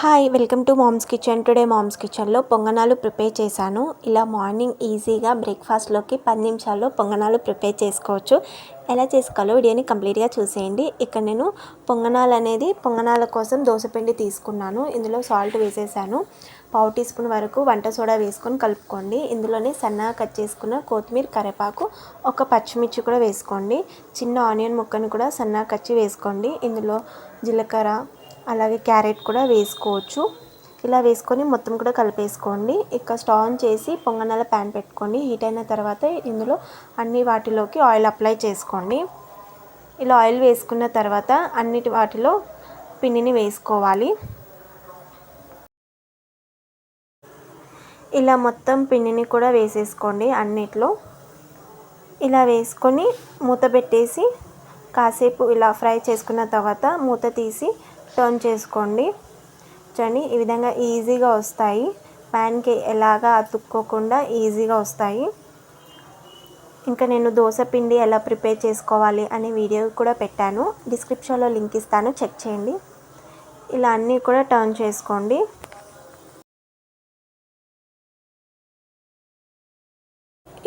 Hi welcome to Mom's kitchen today Mom's కిచెన్లో పొంగనాలు prepare చేశాను. ఇలా మార్నింగ్ ఈజీగా బ్రేక్ఫాస్ట్లోకి పది నిమిషాల్లో పొంగనాలు ప్రిపేర్ చేసుకోవచ్చు. ఎలా చేసుకోవాలో వీడియోని కంప్లీట్గా చూసేయండి. ఇక్కడ నేను పొంగనాలు అనేది పొంగనాల కోసం దోశపిండి తీసుకున్నాను. ఇందులో సాల్ట్ వేసేసాను. పావు టీ స్పూన్ వరకు వంట సోడా వేసుకొని కలుపుకోండి. ఇందులోనే సన్నగా కట్ చేసుకున్న కొత్తిమీర కరివేపాకు ఒక పచ్చిమిర్చి కూడా వేసుకోండి. చిన్న ఆనియన్ ముక్కను కూడా సన్నగా కచ్చి వేసుకోండి. ఇందులో జీలకర్ర అలాగే క్యారెట్ కూడా వేసుకోవచ్చు. ఇలా వేసుకొని మొత్తం కూడా కలిపేసుకోండి. ఇక స్టవ్ ఆన్ చేసి పొంగనాల ప్యాన్ పెట్టుకోండి. హీట్ అయిన తర్వాత ఇందులో అన్ని వాటిలోకి ఆయిల్ అప్లై చేసుకోండి. ఇలా ఆయిల్ వేసుకున్న తర్వాత అన్నిటి వాటిలో పిండిని వేసుకోవాలి. ఇలా మొత్తం పిండిని కూడా వేసేసుకోండి అన్నిట్లో. ఇలా వేసుకొని మూత పెట్టేసి కాసేపు ఇలా ఫ్రై చేసుకున్న తర్వాత మూత తీసి టర్న్ చేసుకోండి. చూడండి ఈ విధంగా ఈజీగా వస్తాయి. ప్యాన్కి ఎలాగా అతుక్కోకుండా ఈజీగా వస్తాయి. ఇంకా నేను దోశ పిండి ఎలా ప్రిపేర్ చేసుకోవాలి అనే వీడియో కూడా పెట్టాను. డిస్క్రిప్షన్లో లింక్ ఇస్తాను. చెక్ చేయండి. ఇలా అన్నీ కూడా టర్న్ చేసుకోండి.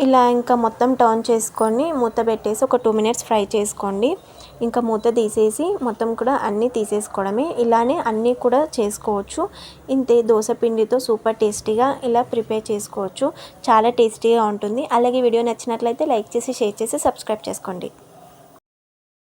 ఇలా ఇంకా మొత్తం టర్న్ చేసుకొని మూత పెట్టేసి ఒక టూ మినిట్స్ ఫ్రై చేసుకోండి. ఇంకా మూత తీసేసి మొత్తం కూడా అన్నీ తీసేసుకోవడమే. ఇలానే అన్నీ కూడా చేసుకోవచ్చు. ఇంతే దోశ పిండితో సూపర్ టేస్టీగా ఇలా ప్రిపేర్ చేసుకోవచ్చు. చాలా టేస్టీగా ఉంటుంది. అలాగే వీడియో నచ్చినట్లయితే లైక్ చేసి షేర్ చేసి సబ్స్క్రైబ్ చేసుకోండి.